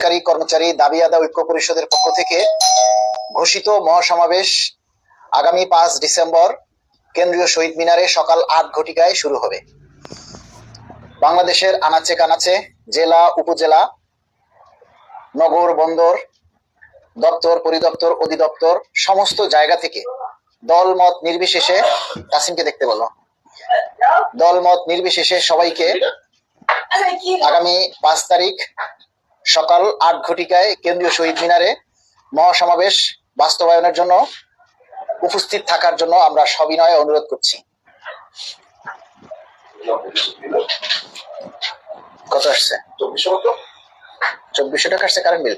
সরকারি কর্মচারী দাবি আদায় ঐক্য পরিষদের পক্ষ থেকে ঘোষিত মহাসমাবেশ আগামী পাঁচ ডিসেম্বর কেন্দ্রীয় শহীদ মিনারে সকাল আট ঘটিকায় শুরু হবে। বাংলাদেশের আনাচে কানাচে জেলা, উপজেলা, নগর, বন্দর, দপ্তর, পরিদপ্তর, অধিদপ্তর সমস্ত জায়গা থেকে দল মত নির্বিশেষে তাসিমকে দেখতে বলো দল মত নির্বিশেষে সবাইকে আগামী পাঁচ তারিখ সকাল আট ঘটিকায় কেন্দ্রীয় শহীদ মিনারে মহাসমাবেশ বাস্তবায়নের জন্য উপস্থিত থাকার জন্য আমরা সবিনয়ে অনুরোধ করছি। কত আসছে? চব্বিশশো টাকা আসছে কারেন্ট বিল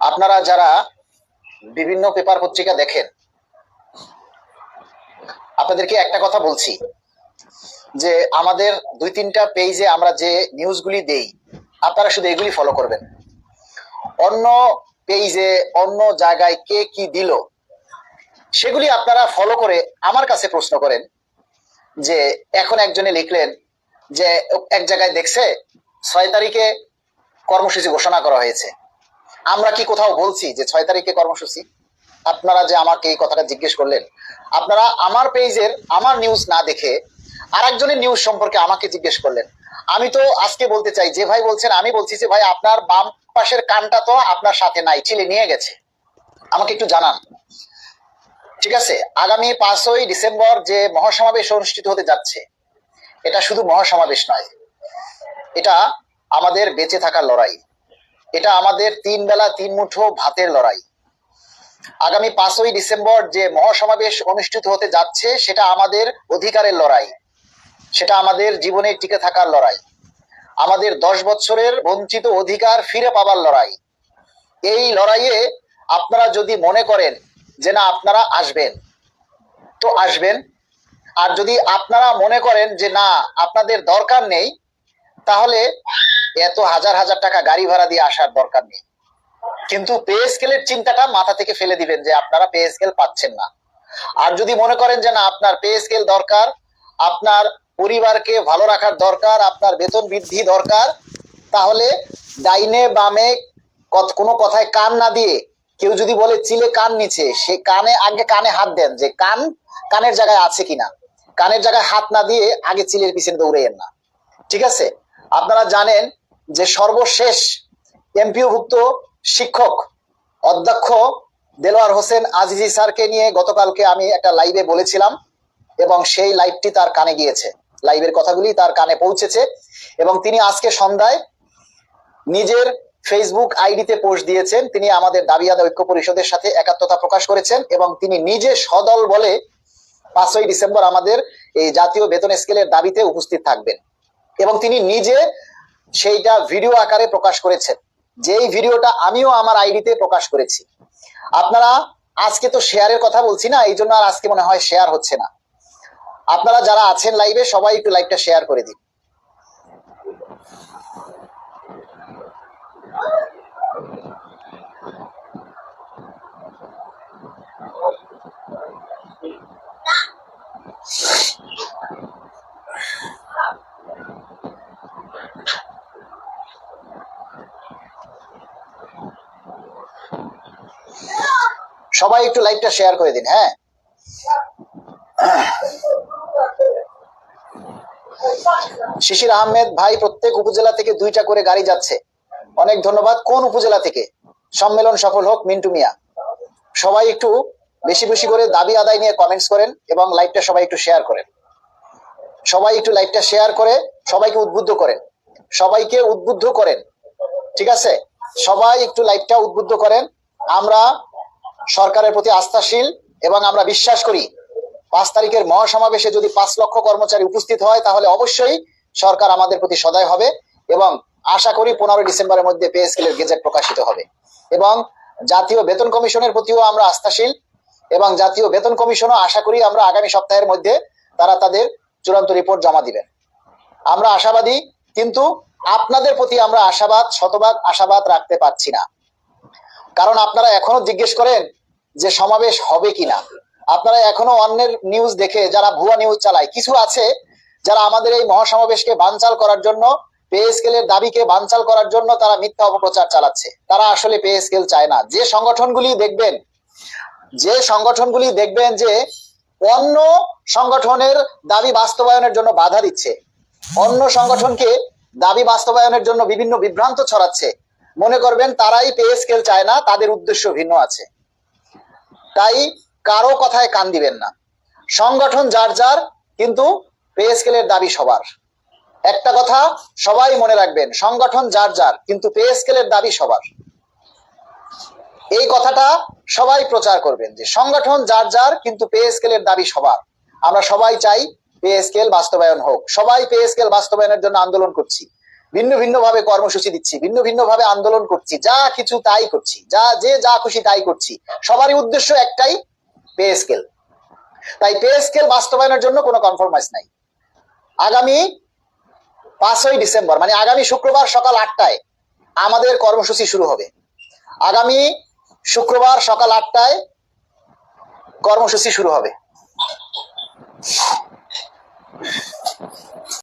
আপনারা যারা বিভিন্ন পেপার পত্রিকা দেখেন, আপনাদেরকে একটা কথা বলছি। যে আমাদের দুই তিনটা পেজে আমরা যে নিউজগুলি দেই, আপনারা শুধু এগুলি ফলো করবেন। অন্য পেজে অন্য জায়গায় কে কি দিল, সেগুলি আপনারা ফলো করে আমার কাছে প্রশ্ন করেন যে, এখন একজনে লিখলেন যে, এক জায়গায় দেখছে ছয় তারিখে কর্মসূচি ঘোষণা করা হয়েছে। আমরা কি কোথাও বলছি যে ছয় তারিখে কর্মসূচি? আপনারা যে আমাকে এই কথাটা জিজ্ঞেস করলেন, আপনারা আমার পেজের আমার নিউজ না দেখে আরেকজনের নিউজ সম্পর্কে আমাকে জিজ্ঞেস করলেন। আমি তো আজকে বলতে চাই, যে ভাই বলছেন, আমি বলছি যে ভাই, আপনার বাম পাশের কানটা তো আপনার সাথে নাই চিলে নিয়ে গেছে। আমাকে একটু জানান। ঠিক আছে? আগামী পাঁচই ডিসেম্বর যে মহাসমাবেশ অনুষ্ঠিত হতে যাচ্ছে, এটা শুধু মহাসমাবেশ নয়, এটা আমাদের বেঁচে থাকার লড়াই। এটা আমাদের তিন বেলা তিন মুঠো ভাতের লড়াই। আগামী পাঁচই ডিসেম্বর যে মহাসমাবেশ অনুষ্ঠিত হতে যাচ্ছে, সেটা আমাদের অধিকারের লড়াই। সেটা আমাদের জীবনে টিকে থাকার লড়াই। আমাদের দশ বছরের বঞ্চিত অধিকার ফিরে পাবার লড়াই। এই লড়াইয়ে আপনারা যদি মনে করেন যে না, আপনারা আসবেন। তো আসবেন। আর যদি আপনারা মনে করেন যে না, আপনাদের দরকার নেই, তাহলে এত হাজার হাজার টাকা গাড়ি ভাড়া দিয়ে আসার দরকার নেই। কিন্তু পে স্কেলের চিন্তাটা মাথা থেকে ফেলে দিবেন যে আপনারা পে স্কেল পাচ্ছেন না। আর যদি মনে করেন যে না, আপনার পে স্কেল দরকার, আপনার পরিবারকে ভালো রাখার দরকার, আপনার বেতন বৃদ্ধি দরকার, তাহলে ডাইনে বামে কোনো কথায় কান না দিয়ে কেউ যদি বলে চিলে কান নিচে, সে কানে আগে কানে হাত দেন যে কান কানের জায়গায় আছে কিনা। কানের জায়গায় হাত না দিয়ে আগে চিলের পিছনে দৌড়েন না। ঠিক আছে? আপনারা জানেন যে সর্বশেষ এমপিওভুক্ত শিক্ষক অধ্যক্ষ দেলোয়ার হোসেন আজিজি স্যারকে নিয়ে গতকালকে আমি একটা লাইভে বলেছিলাম এবং সেই লাইভটি তার কানে গিয়েছে। লাইভের কথাগুলি তার কানে পৌঁছেছে এবং তিনি আজকে সন্ধ্যায় নিজের ফেসবুক আইডিতে পোস্ট দিয়েছেন। তিনি আমাদের দাবি আদায় ঐক্য পরিষদের সাথে একাত্মতা প্রকাশ করেছেন এবং তিনি নিজে সদল বলে পাঁচই ডিসেম্বর আমাদের এই জাতীয় বেতন স্কেলের দাবিতে উপস্থিত থাকবেন। এবং তিনি নিজে সেইটা ভিডিও আকারে প্রকাশ করেছেন। যেই ভিডিওটা আমিও আমার আইডিতে প্রকাশ করেছি। আপনারা আজকে তো শেয়ারের কথা বলছি না এই জন্য আর আজকে মনে হয় শেয়ার হচ্ছে না। আপনারা যারা আছেন লাইভে সবাই একটু লাইভটা শেয়ার করে দিন। সবাই একটু লাইভটা শেয়ার করে দিন হ্যাঁ? শিশির আহমেদ ভাই প্রত্যেক উপজেলা থেকে দুইটা করে গাড়ি যাচ্ছে। অনেক ধন্যবাদ। কোন উপজেলা থেকে? সম্মেলন সফল হোক, মিন্টু মিয়া। সবাই একটু বেশি বেশি করে দাবি আদায় নিয়ে কমেন্টস করেন এবং লাইভটা সবাই একটু শেয়ার করেন। সবাই একটু লাইভটা শেয়ার করে, সবাইকে উদ্বুদ্ধ করেন। সবাইকে উদ্বুদ্ধ করেন। ঠিক আছে? সবাই একটু লাইভটা উদ্বুদ্ধ করেন। আমরা সরকারের প্রতি আস্থাশীল এবং আমরা বিশ্বাস করি পাঁচ তারিখের মহাসমাবেশে যদি পাঁচ লক্ষ কর্মচারী উপস্থিত হয়, তাহলে অবশ্যই সরকার আমাদের প্রতি সদয় হবে এবং আশা করি পনেরোই ডিসেম্বরের মধ্যে পে স্কেলের গেজেট প্রকাশিত হবে। এবং জাতীয় বেতন কমিশনের প্রতিও আমরা আস্থাশীল এবং জাতীয় বেতন কমিশনও আশা করি আমরা আগামী সপ্তাহের মধ্যে তারা তাদের চূড়ান্ত রিপোর্ট জমা দিবেন। আমরা আশাবাদী, কিন্তু আপনাদের প্রতি আমরা আশাবাদ, শতভাগ আশাবাদ রাখতে পারছি না। কারণ আপনারা এখনও জিজ্ঞেস করেন যে সমাবেশ হবে কিনা। আপনারা এখনও অন্যের নিউজ দেখে যারা ভুয়া নিউজ চালায়, কিছু আছে যারা আমাদের এই মহাসমাবেশকে বানচাল করার জন্য পে স্কেলের দাবিকে বানচাল করার জন্য তারা মিথ্যা অপপ্রচার চালাচ্ছে। তারা আসলে পে স্কেল চায় না। যে সংগঠনগুলি দেখবেন, যে সংগঠনগুলি দেখবেন যে অন্য সংগঠনের দাবি বাস্তবায়নের জন্য বাধা দিচ্ছে, অন্য সংগঠনকে দাবি বাস্তবায়নের জন্য বিভিন্ন বিভ্রান্ত ছড়াচ্ছে, মনে করবেন তারাই পে স্কেল চায় না, তাদের উদ্দেশ্য ভিন্ন আছে। তাই কারও কথায় কান দিবেন না। সংগঠন যার যার, কিন্তু পে স্কেলের দাবি সবার। একটা কথা সবাই মনে রাখবেন, সংগঠন যার যার, কিন্তু পে স্কেলের দাবি সবার। এই কথাটা সবাই প্রচার করবেন যে সংগঠন যার যার, কিন্তু পে স্কেলের দাবি সবার। আমরা সবাই চাই পে স্কেল বাস্তবায়ন হোক। সবাই পে স্কেল বাস্তবায়নের জন্য আন্দোলন করছি। ভিন্ন ভিন্ন ভাবে কর্মসূচি দিচ্ছি, ভিন্ন ভিন্ন ভাবে আন্দোলন করছি, যা কিছু তাই করছি, যা যে যা খুশি তাই করছি। সবারই উদ্দেশ্য একটাই পে স্কেল। তাই পে স্কেল বাস্তবায়নের জন্য কোনো কনফরমাইজ নাই। আগামী পাঁচই ডিসেম্বর মানে আগামী শুক্রবার সকাল আটটায় আমাদের কর্মসূচি শুরু হবে। আগামী শুক্রবার সকাল আটটায় কর্মসূচি শুরু হবে।